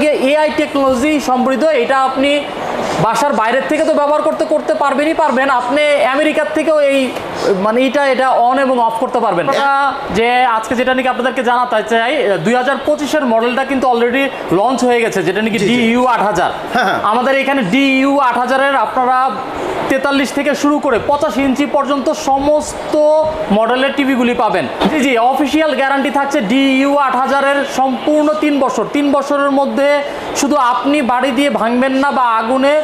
গিয়ে AI technology সমৃদ্ধ এটা আপনি বাসার বাইরের থেকে তো ব্যবহার করতে করতে পারবেনই পারবেন। আপনি আমেরিকার থেকেও এই মানে এটা এটা অন এবং অফ করতে পারবেন। আমরা যে আজকে যেটা নাকি আপনাদেরকে জানাতে চাই দুই হাজার পঁচিশের মডেলটা কিন্তু অলরেডি লঞ্চ হয়ে গেছে যেটা নাকি ডি ইউ আট হাজার। হ্যাঁ, হ্যাঁ। আমাদের এখানে ডি ইউ আট হাজারের আপনারা তেতাল্লিশ থেকে শুরু করে পঁচাশি ইঞ্চি পর্যন্ত সমস্ত মডেলের টিভিগুলি পাবেন। জি জি অফিসিয়াল গ্যারান্টি থাকছে ডিইউ আট হাজারের সম্পূর্ণ তিন বছর। তিন বছরের মধ্যে শুধু আপনি বাড়ি দিয়ে ভাঙবেন না বা আগুনে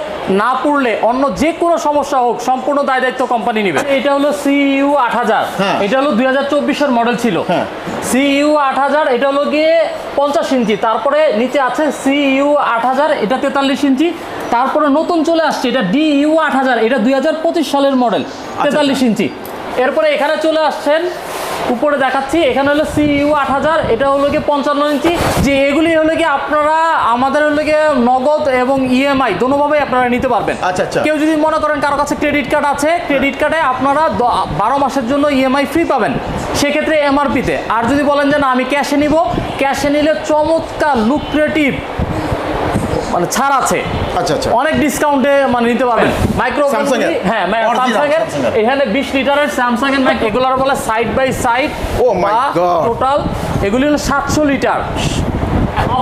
না পুড়লে অন্য যে কোনো সমস্যা হোক সম্পূর্ণ দায় দায়িত্ব কোম্পানি নেবে। এটা হলো সিইউ আট হাজার। হ্যাঁ। এটা হলো দুই হাজার চব্বিশের মডেল ছিল। হ্যাঁ। সিইউ আট হাজার এটা হলো গিয়ে পঞ্চাশ ইঞ্চি। তারপরে নিচে আছে সিইউ আট হাজার এটা তেতাল্লিশ ইঞ্চি। তারপরে নতুন চলে আসছে এটা ডিইউ আট হাজার। এটা দুই হাজার পঁচিশ সালের মডেল তেতাল্লিশ ইঞ্চি। এরপরে এখানে চলে আসছেন উপরে দেখাচ্ছি এখানে হলো সিইউ আট হাজার এটা হলো গিয়ে পঞ্চান্ন ইঞ্চি। যে এগুলি হলো গিয়ে আপনারা আমাদের হলো গিয়ে নগদ এবং ইএমআই দোনোভাবেই আপনারা নিতে পারবেন। আচ্ছা, আচ্ছা। কেউ যদি মনে করেন কারও কাছে ক্রেডিট কার্ড আছে ক্রেডিট কার্ডে আপনারা বারো মাসের জন্য ইএমআই ফ্রি পাবেন। সেক্ষেত্রে এমআরপিতে আর যদি বলেন যে না আমি ক্যাশে নিব ক্যাশে নিলে চমৎকার লুক্রেটিভ মানে ছাড় আছে। আচ্ছা আচ্ছা। অনেক ডিসকাউন্টে মানে নিতে পারবেন। মাইক্রো Samsung এর? হ্যাঁ স্যামসাং এর এখানে বিশ লিটারের স্যামসাং এর মাইক এগুলোর বলে side by side Oh my God! Total এগুলি হলো সাতশো লিটার।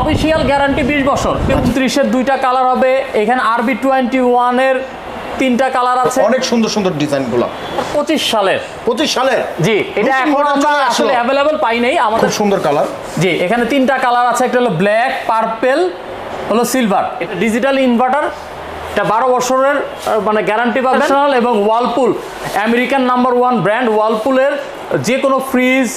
অফিসিয়াল গ্যারান্টি বিশ বছর। উনত্রিশের দুইটা কালার হবে। এখানে আরবি টোয়েন্টি ওয়ানের তিনটা কালার আছে। অনেক সুন্দর সুন্দর ডিজাইনগুলো পঁচিশ সালের। পঁচিশ সালের? জি এটা এখন আমরা আসলে অ্যাভেলেবল পাই নাই। আমাদের সুন্দর কালার জি এখানে তিনটা কালার আছে। একটা হলো ব্ল্যাক পার্পেল হলো সিলভার এটা ডিজিটাল ইনভার্টার এটা বারো বছরের মানে গ্যারান্টি পাবেন। এবং Whirlpool American number one brand ওয়ালপুলের যে কোনো ফ্রিজ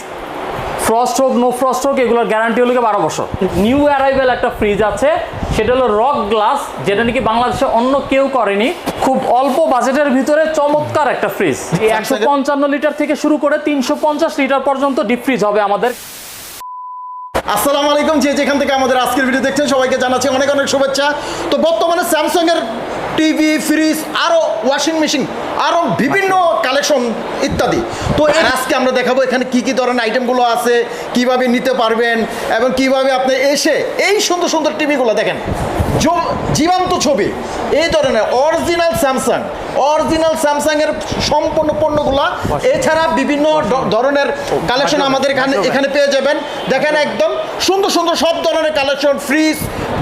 ফ্রস্ট হোক নো ফ্রস্ট হোক এগুলোর গ্যারান্টি হলো বারো বছর। নিউ অ্যারাইভেল একটা ফ্রিজ আছে সেটা হলো রক গ্লাস যেটা নাকি বাংলাদেশে অন্য কেউ করেনি। খুব অল্প বাজেটের ভিতরে চমৎকার একটা ফ্রিজ একশো পঞ্চান্ন লিটার থেকে শুরু করে তিনশো পঞ্চাশ লিটার পর্যন্ত ডিপ ফ্রিজ হবে আমাদের। আসসালামু আলাইকুম যে যেখান থেকে আমাদের আজকের ভিডিও দেখছেন, সবাইকে জানাচ্ছি অনেক অনেক শুভেচ্ছা। তো বর্তমানে স্যামসাং এর টিভি, ফ্রিজ আরও ওয়াশিং মেশিন আরও বিভিন্ন কালেকশন ইত্যাদি। তো আজকে আমরা দেখাবো এখানে কি কি ধরনের আইটেমগুলো আছে, কীভাবে নিতে পারবেন এবং কীভাবে আপনি এসে এই সুন্দর সুন্দর টিভিগুলো দেখেন। জীবন্ত ছবি। এই ধরনের অরিজিনাল স্যামসাং অরিজিনাল স্যামসাং এর সম্পূর্ণ পণ্যগুলো, এছাড়া বিভিন্ন ধরনের কালেকশন আমাদের এখানে এখানে পেয়ে যাবেন। দেখেন একদম সুন্দর সুন্দর সব ধরনের কালেকশন ফ্রিজ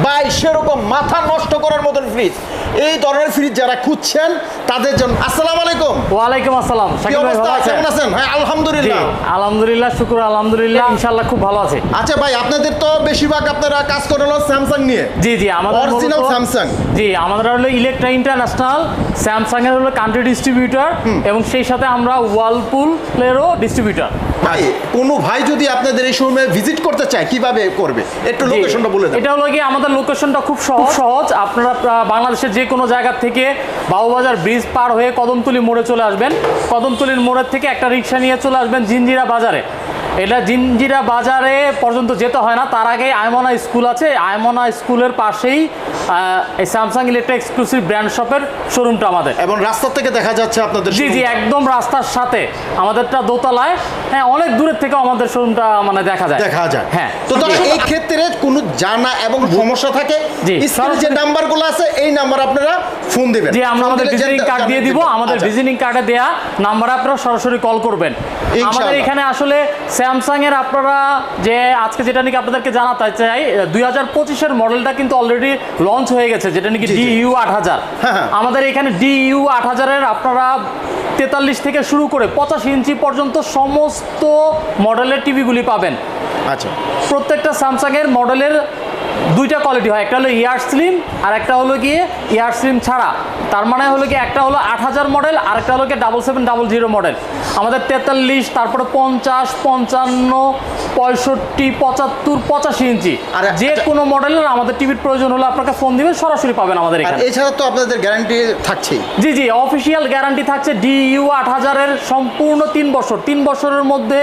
বাই সেরকম মাথা নষ্ট করার মতন ফ্রিজ এই ধরনের ফ্রিজ যারা খুঁজছেন তাদের জন্য। আসসালামু আলাইকুম। ওয়ালাইকুম আসসালাম। কি অবস্থা? কেমন আছেন? হ্যাঁ আলহামদুলিল্লাহ। আলহামদুলিল্লাহ শুক্র আলহামদুলিল্লাহ ইনশাআল্লাহ খুব ভালো আছে। আচ্ছা ভাই আপনাদের তো বেশিরভাগ আপনারা কাজ করেন স্যামসাং নিয়ে। জি জি আমাদের মূলত- Samsung। জি আমাদের হলো ইলেকট্রা ইন্টারন্যাশনাল স্যামসাং এর হলো কান্ট্রি ডিস্ট্রিবিউটর এবং সেই সাথে আমরা ওয়ালপুলেরও ডিস্ট্রিবিউটর ভাই কোনো ভাই যদি আপনাদের এই শোরুমে ভিজিট করতে চায় কীভাবে করবে? একটু লোকেশনটা বলে দেন। এটা হলো কি আমাদের লোকেশনটা খুব সহজ। সহজ। আপনারা বাংলাদেশের যে কোনো জায়গা থেকে বাবুবাজার ব্রিজ পার হয়ে কদমতলি মোড়ে চলে আসবেন। কদমতলির মোড়ের থেকে একটা রিক্সা নিয়ে চলে আসবেন জিঞ্জিরা বাজারে। এটা জিঞ্জিরা বাজারে পর্যন্ত যেতে হয় না। তার আগে আয়মনা স্কুল আছে। আয়মনা স্কুলের পাশেই এই স্যামসাং ইলেকট্রিক এক্সক্লুসিভ ব্র্যান্ড শপের শোরুমটা আমাদের। এবং রাস্তা থেকে দেখা যাচ্ছে আপনাদের জি জি একদম রাস্তার সাথে। আমাদেরটা দোতলায়। হ্যাঁ অনেক দূরের থেকে আমাদের শোরুমটা মানে দেখা যায়। দেখা যায়। হ্যাঁ। তো এই ক্ষেত্রে কোনো জানা এবং সমস্যা থাকে যে নাম্বারগুলো আছে এই নাম্বার আপনারা ফোন দিবেন। জি আমরা আমাদের ভিজিটিং কার্ড দিয়ে দিব। আমাদের আচ্ছা। ভিজিটিং কার্ডে দেয়া নাম্বারে আপনারা সরাসরি কল করবেন। আমাদের এখানে আসলে স্যামসাং এর আপনারা যে আজকে যেটা নাকি আপনাদেরকে জানাতে চাই দুই হাজার পঁচিশের মডেলটা কিন্তু অলরেডি লঞ্চ হয়ে গেছে যেটা নাকি ডি ইউ ডিইউ আট হাজার। হ্যাঁ, হ্যাঁ। আমাদের এখানে ডি ইউ আট হাজারের আপনারা তেতাল্লিশ থেকে শুরু করে পঁচাশি ইঞ্চি পর্যন্ত সমস্ত মডেলের টিভিগুলি পাবেন। আচ্ছা। প্রত্যেকটা স্যামসাংয়ের মডেলের দুইটা কোয়ালিটি হয় একটা হলো ইয়ার স্লিম আর একটা হলো গিয়ে ইয়ার স্লিম ছাড়া। তার মানে হলো কি একটা হলো আট হাজার মডেল আর একটা হলো কি double seven double zero model আমাদের তেতাল্লিশ তারপরে পঞ্চাশ পঞ্চান্ন পঁয়ষট্টি পঁচাত্তর পঁচাশি ইঞ্চি। আর যে কোনো মডেলের আমাদের টিভির প্রয়োজন হলে আপনাকে ফোন দিবেন সরাসরি পাবেন আমাদের এখানে। এছাড়া তো আপনাদের গ্যারান্টি থাকছে জি জি অফিসিয়াল গ্যারান্টি থাকছে ডিইউ আট হাজারের সম্পূর্ণ তিন বছর। তিন বছরের মধ্যে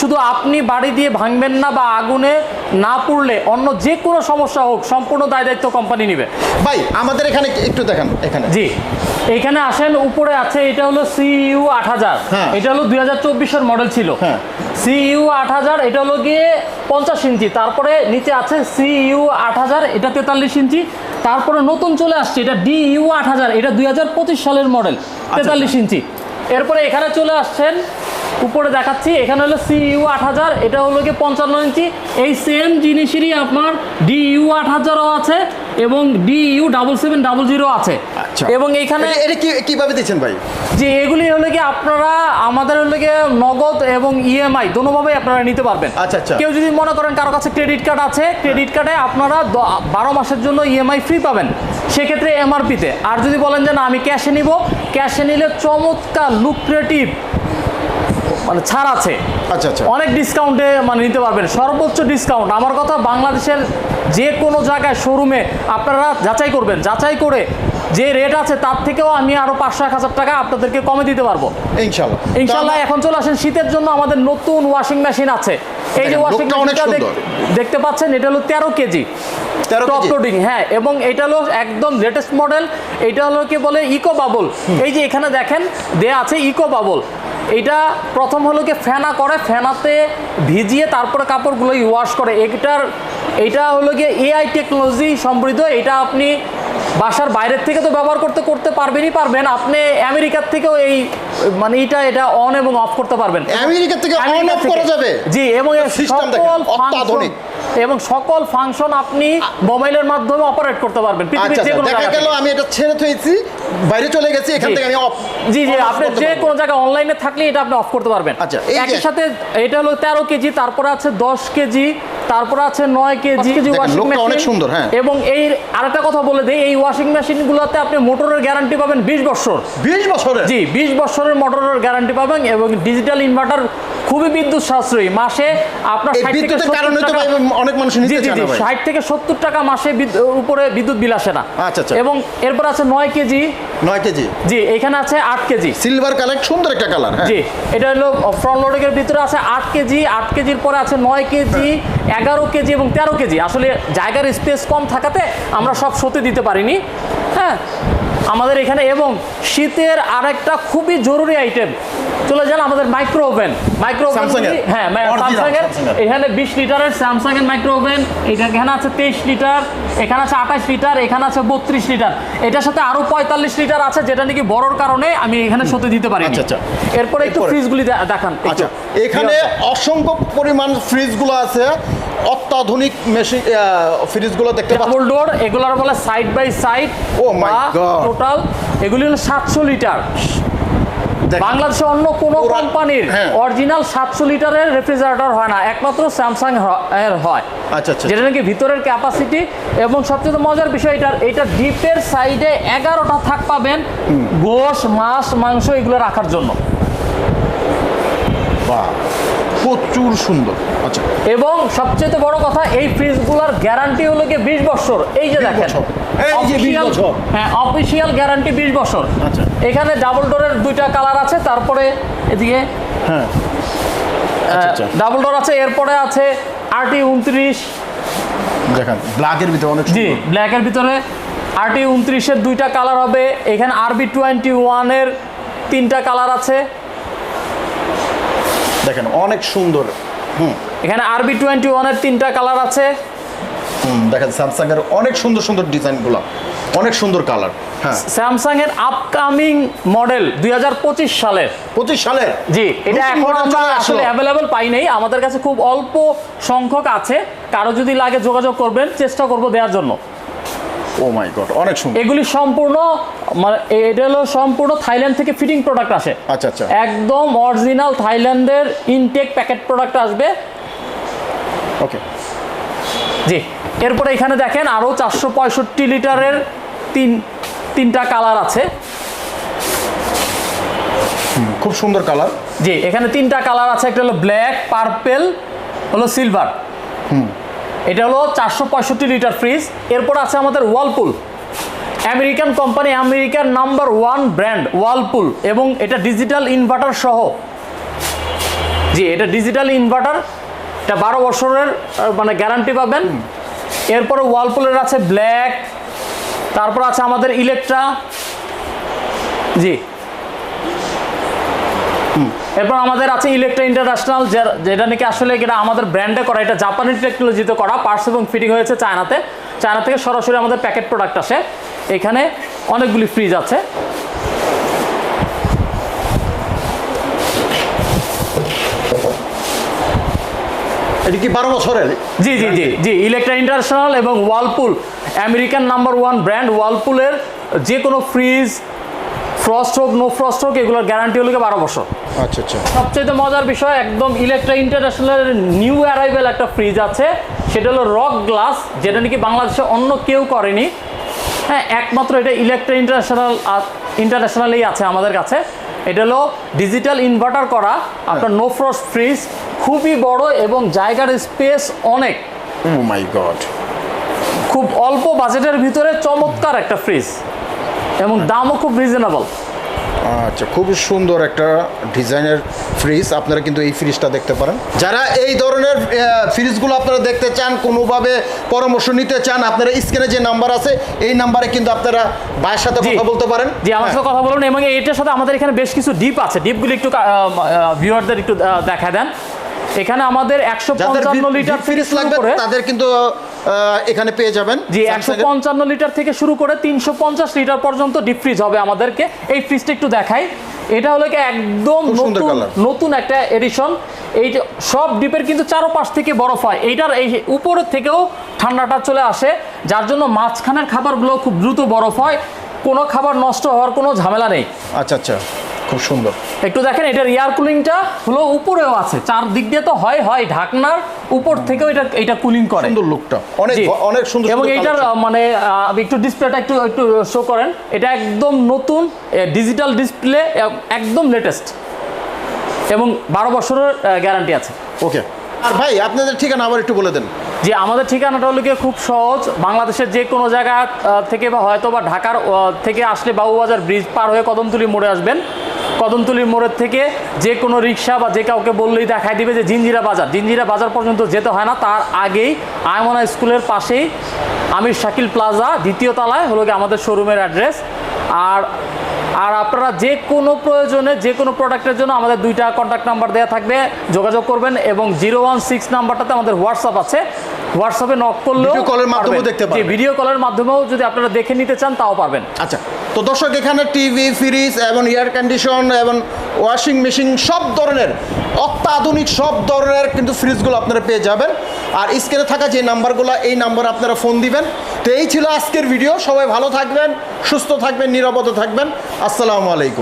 শুধু আপনি বাড়ি দিয়ে ভাঙবেন না বা আগুনে না পড়লে অন্য যে কোনো সমস্যা হোক সম্পূর্ণ দায় দায়িত্ব কোম্পানি নেবে। ভাই আমাদের এখানে একটু দেখান এখানে। জি। এখানে আসেন উপরে আছে এটা হলো সিইউ আট হাজার। হ্যাঁ। এটা হলো দুই হাজার চব্বিশের মডেল ছিল। হ্যাঁ। সিইউ আট হাজার এটা হলো গিয়ে পঞ্চাশ ইঞ্চি। তারপরে নিচে আছে সিইউ আট হাজার এটা তেতাল্লিশ ইঞ্চি। তারপরে নতুন চলে আসছে এটা ডিইউ আট হাজার এটা দুই হাজার পঁচিশ সালের মডেল তেতাল্লিশ ইঞ্চি। এরপরে এখানে চলে আসছেন উপরে দেখাচ্ছি এখানে হলো সিইউ আট হাজার এটা হলো গিয়ে পঞ্চান্ন ইঞ্চি। এই সেম জিনিসেরই আপনার ডিইউ আট হাজারও আছে এবং DU double seven double zero আছে। আচ্ছা। এবং এইখানে এটা- কি কীভাবে দিচ্ছেন ভাই? যে এগুলি হলো কি আপনারা আমাদের হলো কি নগদ এবং ইএমআই দোনোভাবেই আপনারা নিতে পারবেন। আচ্ছা, আচ্ছা। কেউ যদি মনে করেন কারও কাছে ক্রেডিট কার্ড আছে ক্রেডিট কার্ডে আপনারা বারো মাসের জন্য ইএমআই ফ্রি পাবেন। সেক্ষেত্রে এমআরপিতে আর যদি বলেন যে না আমি ক্যাশে নিব ক্যাশে নিলে চমৎকার লুক্রেটিভ মানে ছাড় আছে। আচ্ছা আচ্ছা। অনেক ডিসকাউন্টে মানে নিতে পারবেন। সর্বোচ্চ ডিসকাউন্ট আমার কথা বাংলাদেশের যে কোনো জায়গায় শোরুমে আপনারা যাচাই করবেন। যাচাই করে যে রেট আছে তার থেকেও আমি আরও পাঁচশো এক হাজার টাকা আপনাদেরকে কমে দিতে পারব। ইনশাল্লাহ। ইনশাল্লাহ এখন চলে আসেন শীতের জন্য আমাদের নতুন ওয়াশিং মেশিন আছে। এই যে ওয়াশিং মেশিনটা। দেখতে পাচ্ছেন এটা হলো তেরো কেজি। টপ লোডিং হ্যাঁ এবং এটা হলো একদম লেটেস্ট মডেল এটা হলো কি বলে ইকো বাবল এই যে এখানে দেখেন দেয়া আছে ইকো বাবল এটা প্রথম হলো কি ফেনা করে ফেনাতে ভিজিয়ে তারপরে কাপড়গুলো ওয়াশ করে। এটার এটা হলো গিয়ে এআই টেকনোলজি সমৃদ্ধ এটা আপনি বাসার বাইরের থেকে তো ব্যবহার করতে করতে পারবেনই পারবেন। আপনি আমেরিকার থেকেও এই মানে এটা এটা অন এবং অফ করতে পারবেন। আমেরিকা থেকে অন অফ করা যাবে। জি এবং System দেখেন, অত্যাধুনিক। এবং সকল ফাংশন আপনি মোবাইলের মাধ্যমে অপারেট করতে পারবেন পৃথিবীর আচ্ছা যে আচ্ছা কোনো দেখা গেল আমি এটা ছেড়ে থইছি বাইরে চলে গেছি এখান থেকে আমি অফ জি জি আপনি যে কোনো জায়গায় অনলাইনে থাকলে এটা আপনি অফ করতে পারবেন। আচ্ছা, একই সাথে এটা হলো তেরো কেজি তারপরে আছে দশ কেজি তারপরে আছে নয় কেজি ওয়াশিং অনেক সুন্দর, হ্যাঁ। এবং এই আরেকটা কথা বলে দেই এই ওয়াশিং মেশিনগুলোতে আপনি মোটরের গ্যারান্টি পাবেন বিশ বছর। 20 বছরের? জি বিশ বছরের মোটরের গ্যারান্টি পাবেন এবং ডিজিটাল ইনভার্টার খুবই বিদ্যুৎ সাশ্রয়ী মাসে আপনার এই 60 থেকে বিদ্যুতের কারণে তো অনেক মানুষ নিতে চায় না ভাই। ষাট থেকে সত্তর টাকা মাসে উপরে বিদ্যুৎ বিল আসে না। আচ্ছা, আচ্ছা। এবং এরপর আছে নয় কেজি। 9 কেজি। জি এখানে আছে আট কেজি। সিলভার কালার সুন্দর একটা কালার হ্যাঁ। জি এটা হলো ফ্রন্ট লোডিং এর ভিতরে আছে আট কেজি। আট কেজির পরে আছে নয় কেজি। এগারো কেজি এবং তেরো কেজি। আসলে জায়গার স্পেস কম থাকাতে আমরা সব সতে দিতে পারিনি। হ্যাঁ আমাদের এখানে এবং শীতের আরেকটা খুবই জরুরি আইটেম চলে যান আমাদের মাইক্রো ওভেন মাইক্রো ওভেন হ্যাঁ স্যামসাং এর। এখানে বিশ লিটারের স্যামসাং এর মাইক্রো ওভেন এটা এখানে আছে তেইশ লিটার এখানে আছে আঠাশ লিটার এখানে আছে বত্রিশ লিটার। এটার সাথে আরও পঁয়তাল্লিশ লিটার আছে যেটা নাকি বড়র কারণে আমি এখানে সতে দিতে পারি আচ্ছা, আচ্ছা। এরপরে একটু? ফ্রিজগুলি দেখান আচ্ছা এখানে অসংখ্য পরিমাণ ফ্রিজগুলো আছে। অত্যাধুনিক মেশিন ফ্রিজগুলো দেখতে ডাবল ডোর এগুলার বলে side by side Oh my God. Total এগুলি হলো সাতশো লিটার। দেখেন। বাংলাদেশে অন্য কোনো কোম্পানির হ্যাঁ। অরিজিনাল সাতশো লিটারের রেফ্রিজারেটর হয় না একমাত্র স্যামসাং এর হয়। আচ্ছা আচ্ছা যেটা নাকি ভিতরের ক্যাপাসিটি এবং সবচেয়ে মজার বিষয় এটার এটা ডিপের সাইডে এগারোটা থাক পাবেন গোশ মাছ মাংস এগুলো রাখার জন্য। বাহ। প্রচুর সুন্দর। আচ্ছা। এবং সবচেয়ে বড় কথা এই ফ্রিজগুলোর গ্যারান্টি হলো কি বিশ বছর। এই যে 20 দেখেন বছর। এই যে 20 বছর। হ্যাঁ অফিসিয়াল গ্যারান্টি বিশ বছর। আচ্ছা। এখানে ডাবল ডোরের দুইটা কালার আছে তারপরে এদিকে হ্যাঁ। আচ্ছা আচ্ছা। ডাবল ডোর আছে এরপরে আছে আরটি উনত্রিশ। দেখেন ব্ল্যাকের ভিতরে অনেক জি ব্ল্যাকের ভিতরে আরটি উনত্রিশের দুইটা কালার হবে। এখানে আরবি টোয়েন্টি ওয়ানের তিনটা কালার আছে। দেখেন অনেক সুন্দর। হুম। এখানে আরবি টোয়েন্টি ওয়ানের তিনটা কালার আছে। হুম দেখেন স্যামসাং এর অনেক সুন্দর সুন্দর ডিজাইনগুলো অনেক সুন্দর কালার হ্যাঁ। স্যামসাং এর আপকামিং মডেল দুই সালের। পঁচিশ সালের? জি এটা এখন আমরা আসলে। অ্যাভেলেবল পাই নাই আমাদের কাছে খুব অল্প সংখ্যক আছে কারও যদি লাগে যোগাযোগ করবেন চেষ্টা করব দেওয়ার জন্য। ও মাই গড অনেক সুন্দর। এগুলি সম্পূর্ণ মানে এটা হলো সম্পূর্ণ থাইল্যান্ড থেকে ফিটিং প্রোডাক্ট আসে। আচ্ছা আচ্ছা। একদম অরিজিনাল থাইল্যান্ডের ইনটেক প্যাকেট প্রোডাক্ট আসবে। ওকে জি এরপরে এখানে দেখেন আরও চারশো পঁয়ষট্টি লিটারের তিন তিনটা কালার আছে। খুব সুন্দর কালার জি এখানে তিনটা কালার আছে একটা হলো ব্ল্যাক পার্পেল হলো সিলভার এটা হলো চারশো পঁয়ষট্টি লিটার ফ্রিজ। এরপর আছে আমাদের ওয়ালপুল। আমেরিকান কোম্পানি আমেরিকার নাম্বার ওয়ান ব্র্যান্ড, ওয়ালপুল। এবং এটা ডিজিটাল ইনভার্টার সহ। জি, এটা ডিজিটাল ইনভার্টার। এটা বারো বছরের মানে গ্যারান্টি পাবেন। এরপরে ওয়ালপুলের আছে ব্ল্যাক। তারপর আছে আমাদের ইলেকট্রা। জি এরপর আমাদের আছে ইলেকট্রা ইন্টারন্যাশনাল যেটা নাকি আসলে এটা আমাদের ব্র্যান্ডে করা এটা জাপানি টেকনোলজিতে করা পার্টস এবং ফিটিং হয়েছে চায়নাতে চায়না থেকে সরাসরি আমাদের প্যাকেট প্রোডাক্ট আসে। এখানে অনেকগুলি ফ্রিজ আছে। এটা কি বারো বছরের? জি জি জি জি ইলেকট্রা ইন্টারন্যাশনাল এবং Whirlpool American number one brand ওয়ালপুলের যে কোনো ফ্রিজ ফ্রস্ট হোক নো ফ্রস্ট হোক এগুলোর গ্যারান্টি হলো বারো বছর। আচ্ছা আচ্ছা। সবচেয়ে মজার বিষয় একদম ইলেকট্রা ইন্টারন্যাশনালের নিউ অ্যারাইভেল একটা ফ্রিজ আছে। সেটা হলো রক গ্লাস যেটা নাকি বাংলাদেশে অন্য কেউ করেনি। হ্যাঁ একমাত্র এটা ইলেকট্রা ইন্টারন্যাশনাল ইন্টারন্যাশনালেই আছে আমাদের কাছে। এটা হলো ডিজিটাল ইনভার্টার করা আপনার নো ফ্রস্ট ফ্রিজ খুবই বড় এবং জায়গার স্পেস অনেক। মাই গড খুব অল্প বাজেটের ভিতরে চমৎকার একটা ফ্রিজ এবং দামও খুব রিজনেবল আচ্ছা খুবই সুন্দর একটা ডিজাইনের ফ্রিজ আপনারা কিন্তু এই ফ্রিজটা দেখতে পারেন। যারা এই ধরনের ফ্রিজগুলো আপনারা দেখতে চান কোনোভাবে পরামর্শ নিতে চান আপনারা স্ক্রিনে যে নাম্বার আছে এই নাম্বারে কিন্তু আপনারা ভাইয়ের সাথে। কথা বলতে পারেন। জি আমার হ্যাঁ। সাথে কথা বলুন এবং এটার সাথে আমাদের এখানে বেশ কিছু ডিপ আছে। ডিপগুলি একটু ভিউয়ারদের একটু দেখা দেন। এখানে আমাদের একশো লিটার ফ্রিজ লাগবে তাদের কিন্তু এখানে পেয়ে যাবেন। জি একশো। পঞ্চান্ন লিটার থেকে শুরু করে তিনশো পঞ্চাশ লিটার পর্যন্ত ডিপ ফ্রিজ হবে আমাদেরকে। এই ফ্রিজটা একটু দেখাই। এটা হলো কি একদম নতুন নতুন একটা এডিশন এই যে সব ডিপের কিন্তু চারোপাশ থেকে বরফ হয়। এইটার এই উপরের থেকেও ঠান্ডাটা চলে আসে। যার জন্য মাঝখানের খাবারগুলো খুব দ্রুত বরফ হয়। কোনো খাবার নষ্ট হওয়ার কোনো ঝামেলা নেই। আচ্ছা আচ্ছা। খুব সুন্দর। একটু দেখেন এটার এয়ার কুলিংটা হলো উপরেও আছে। চার দিক দিয়ে তো হয় হয় ঢাকনার উপর থেকেও এটা এটা কুলিং করে। সুন্দর লুকটা অনেক অনেক সুন্দর এবং এইটার মানে একটু ডিসপ্লেটা একটু একটু শো করেন। এটা একদম নতুন ডিজিটাল ডিসপ্লে একদম লেটেস্ট এবং বারো বছরের গ্যারান্টি আছে। ওকে আর ভাই আপনাদের ঠিকানা আবার একটু বলে দেন। যে আমাদের ঠিকানাটা হলো গিয়ে খুব সহজ। বাংলাদেশের যে কোনো জায়গা থেকে বা হয়তো বা ঢাকার থেকে আসলে বাবুবাজার ব্রিজ পার হয়ে কদমতলি মোড়ে আসবেন। কদমতলির মোড়ের থেকে যে কোনো রিক্সা বা যে কাউকে বললেই দেখাই দিবে যে জিঞ্জিরা বাজার। জিঞ্জিরা বাজার পর্যন্ত যেতে হয় না। তার আগেই আয়মনা স্কুলের পাশেই আমির শাকিল প্লাজা দ্বিতীয় তলায় হলো গিয়ে আমাদের শোরুমের অ্যাড্রেস। আর আর আপনারা যে কোনো প্রয়োজনে যে কোনো প্রোডাক্টের জন্য আমাদের দুইটা কন্ট্যাক্ট নাম্বার দেওয়া থাকবে। যোগাযোগ করবেন এবং জিরো ওয়ান সিক্স নাম্বারটাতে আমাদের হোয়াটসঅ্যাপ আছে। হোয়াটসঅ্যাপে নক করলেও মাধ্যমেও দেখতে পারবেন। ভিডিও কলের মাধ্যমেও যদি আপনারা দেখে নিতে চান তাও পারবেন। আচ্ছা তো দর্শক, এখানে টিভি, ফ্রিজ এবং এয়ার কন্ডিশন এবং ওয়াশিং মেশিন সব ধরনের, অত্যাধুনিক সব ধরনের কিন্তু ফ্রিজগুলো আপনারা পেয়ে যাবেন। আর স্ক্রিনে থাকা যে নাম্বারগুলো, এই নাম্বারে আপনারা ফোন দিবেন। তো এই ছিল আজকের ভিডিও সবাই ভালো থাকবেন, সুস্থ থাকবেন, নিরাপদে থাকবেন। আসসালামু আলাইকুম।